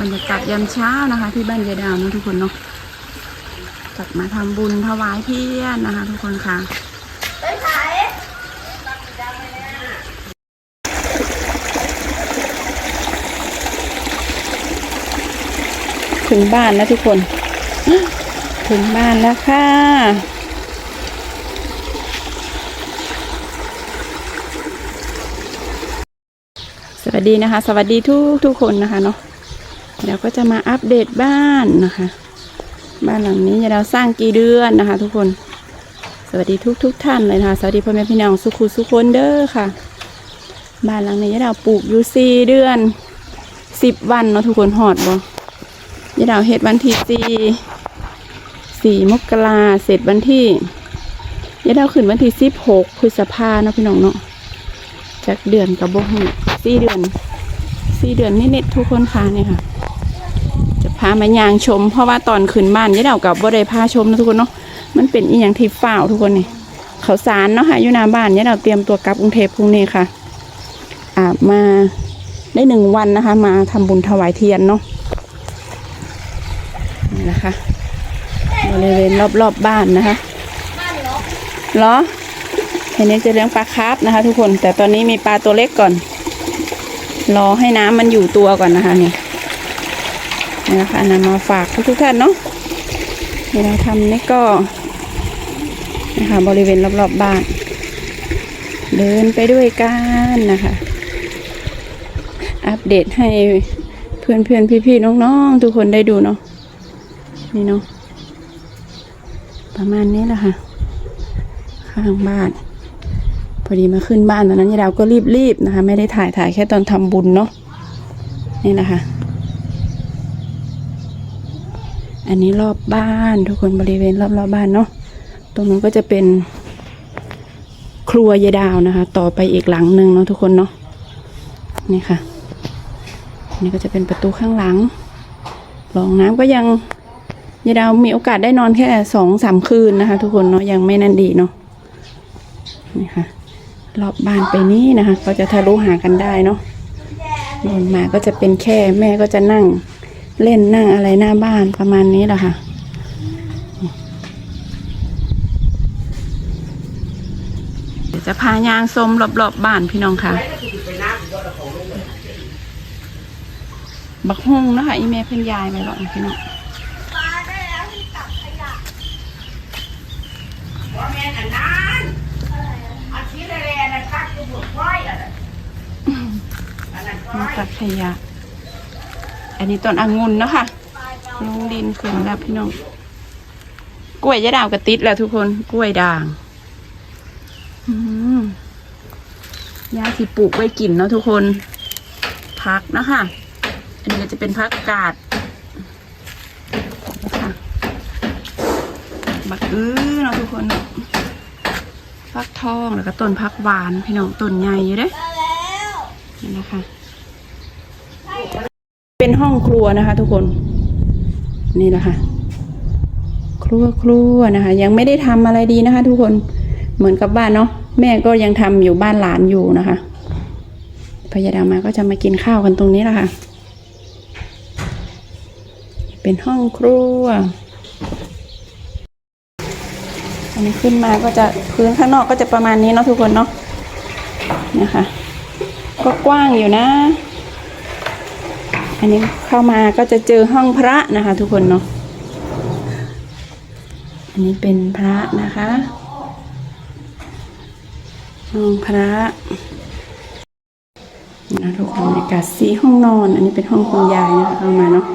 บรรยากาศยามเช้านะคะ ที่บ้านยายดาวนะทุกคนเนาะกลับมาทำบุญถวายเพียรนะคะ ทุกคนค่ะถึงบ้านแล้วทุกคน ถึงบ้านแล้วค่ะสวัสดีนะคะ สวัสดีทุกทุกคนนะคะเนาะ เดี๋ยวก็จะมาอัปเดตบ้านนะคะ บ้านหลังนี้เราสร้างกี่เดือนนะคะ ทุกคน สวัสดีทุกทุกท่านเลยนะคะ สวัสดีพ่อแม่พี่น้องสุขุสุคนเด้อค่ะ บ้านหลังนี้เราปลูกอยู่สี่เดือนสิบวันเนาะทุกคนหอดบ่ยายดาวเฮ็ดวันที่สี่สี่มกราเสร็จวันที่ยายดาวขึ้นวันที่สิบหกพฤษภาเนาะพี่น้องเนาะจากเดือนกับโบหูสี่เดือนสี่เดือนนิดๆทุกคนค่ะเนี่ยค่ะ พามายางชม เพราะว่าตอนขึ้นบ้านยายเดากับบ่ได้พาชมนะทุกคนเนาะมันเป็นอีหยังที่ฝ้าวทุกคนนี่เขาสารเนาะค่ะอยู่หน้าบ้านยายเดาเตรียมตัวกลับกรุงเทพพรุ่งนี้ค่ะอ่ามาได้หนึ่งวันนะคะ มาทำบุญถวายเทียนเนาะนี่นะคะบริเวณรอบๆบบ้านนะคะเหรอเห็นนี้จะเลี้ยงปลาคาร์ฟนะคะ ทุกคนแต่ตอนนี้มีปลาตัวเล็กก่อน รอให้น้ำมันอยู่ตัวก่อนนะคะนี่ นี่นะคะนำมาฝากทุกๆท่านเนาะเวลาทำนี่ก็นะคะบริเวณรอบๆบบ้าน เดินไปด้วยกันนะคะ อัปเดตให้เพื่อนเพื่อนพี่พี่ๆน้องๆ ทุกคนได้ดูเนาะนี่เนาะประมาณนี้แหละค่ะ ข้างบ้าน พอดีมาขึ้นบ้านตอนนั้นยายดาวก็รีบๆนะคะ ไม่ได้ถ่ายถ่ายแค่ตอนทำบุญเนาะนี่นะคะ อันนี้รอบบ้านทุกคนบริเวณรอบๆบบ้านเนาะตรงนั้นก็จะเป็นครัวยายดาวนะคะ ต่อไปอีกหลังหนึ่งเนาะทุกคนเนาะนี่ค่ะนี่ก็จะเป็นประตูข้างหลังรองน้ำก็ยังยายดาวมีโอกาสได้นอนแค่สองสามคืนนะคะ ทุกคนเนาะยังไม่นั่นดีเนาะนี่ค่ะรอบบ้านไปนี้นะคะ ก็จะทะลุหากันได้เนาะลงมาก็จะเป็นแค่แม่ก็จะนั่ง เล่นนั่งอะไรหน้าบ้านประมาณนี้แหละค่ะเดี๋ยวจะพายางส้มรอบๆบบ้านพี่น้องค่ะ บักฮุงนะคะอีเมลเพิ่นยายไปหรอกพี่น้องว่าแม่นอันนั้นอาทิตย์ละแลนะคักกูบุกค่อยอะนะอันนั้นค่มาอยตัดขยะ อันนี้ต้นองุ่นเนาะค่ะลงดินขึ้นแล้วพี่น้อง กล้วยยะดาวกระติดแล้วทุกคน กล้วยด่างยาที่ปลูกไว้กินเนาะทุกคน พักนะคะ อันนี้ก็จะเป็นพักกาดบักอื้อเนาะทุกคนพักทองแล้วก็ต้นพักหวานพี่น้องต้นใหญ่อยู่เด้นี่นะคะ เป็นห้องครัวนะคะ ทุกคน นี่แหละค่ะ ครัวครัวนะคะ ยังไม่ได้ทำอะไรดีนะคะ ทุกคนเหมือนกับบ้านเนาะแม่ก็ยังทำอยู่บ้านหลานอยู่นะคะพยาดามาก็จะมากินข้าวกันตรงนี้แหละค่ะ เป็นห้องครัวอันนี้ขึ้นมาก็จะพื้นข้างนอกก็จะประมาณนี้เนาะทุกคนเนาะนะคะ ก็กว้างอยู่นะ อันนี้เข้ามาก็จะเจอห้องพระนะคะ ทุกคนเนาะ อันนี้เป็นพระนะคะ ห้องพระนะทุกคนบรรยากาศสีห้องนอน อันนี้เป็นห้องคุณยายนะคะเข้ามาเนาะ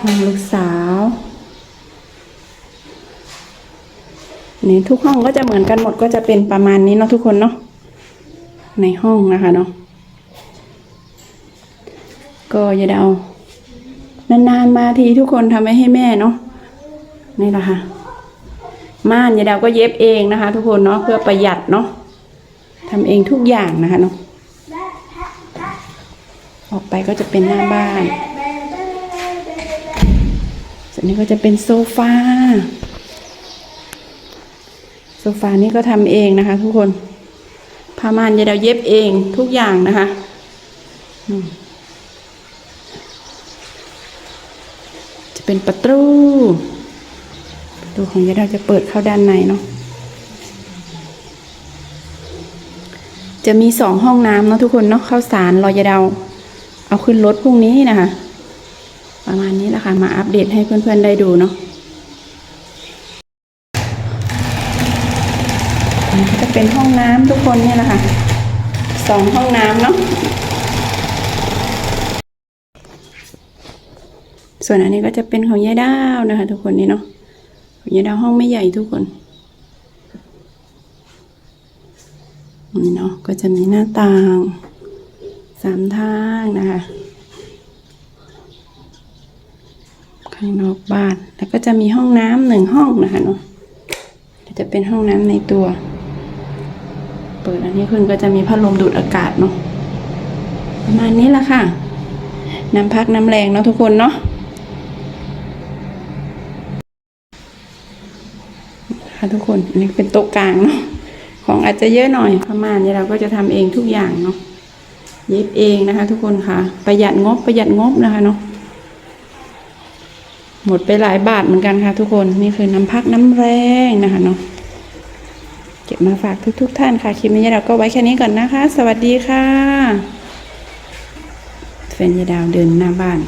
ห้องลูกสาวนี่ทุกห้องก็จะเหมือนกันหมดก็จะเป็นประมาณนี้เนาะทุกคนเนาะในห้องนะคะเนาะ ก็อย่าเดานานๆมาทีทุกคนทำไว้ให้แม่เนาะนี่แหละค่ะ ม่านยายดาวก็เย็บเองนะคะ ทุกคนเนาะเพื่อประหยัดเนาะทำเองทุกอย่างนะคะเนาะออกไปก็จะเป็นหน้าบ้านส่วนนี้ก็จะเป็นโซฟาโซฟานี่ก็ทำเองนะคะ ทุกคนผ้าม่านยายดาวเย็บเองทุกอย่างนะคะอืมจะ เป็นประตูประตูของยาดาจะเปิดเข้าด้านในเนาะจะมีสองห้องน้ำเนาะทุกคนเนาะข้าวสารรอยาดาเอาขึ้นรถพรุ่งนี้นะคะ ประมาณนี้แหละค่ะมาอัปเดตให้เพื่อนๆได้ดูเนาะจะเป็นห้องน้ำทุกคนเนี่ยแหละค่ะสองห้องน้ำเนาะ ส่วนอันนี้ก็จะเป็นของยายดาวนะคะ ทุกคนนี่เนาะของยายดาวห้องไม่ใหญ่ทุกคนนี่เนาะก็จะมีหน้าต่างสามทางนะคะ ข้างนอกบ้าน แล้วก็จะมีห้องน้ำหนึ่งห้องนะคะเนาะจะเป็นห้องน้ำในตัว เปิดอันนี้ขึ้นก็จะมีพัดลมดูดอากาศเนาะประมาณนี้ละค่ะ น้ำพักน้ำแรงเนาะทุกคนเนาะ ค่ะทุกคนอันนี้เป็นโต๊ะกลางเนาะของอาจจะเยอะหน่อยประมาณนี้เราก็จะทำเองทุกอย่างเนาะเย็บเองนะคะ ทุกคนค่ะ ประหยัดงบประหยัดงบนะคะเนาะหมดไปหลายบาทเหมือนกันค่ะ ทุกคนนี่คือน้ำพักน้ำแรงนะคะเนาะเก็บมาฝากทุกๆท่านค่ะคลิปนี้เราก็ไว้แค่นี้ก่อนนะคะ สวัสดีค่ะแฟนยายดาวเดินหน้าบ้าน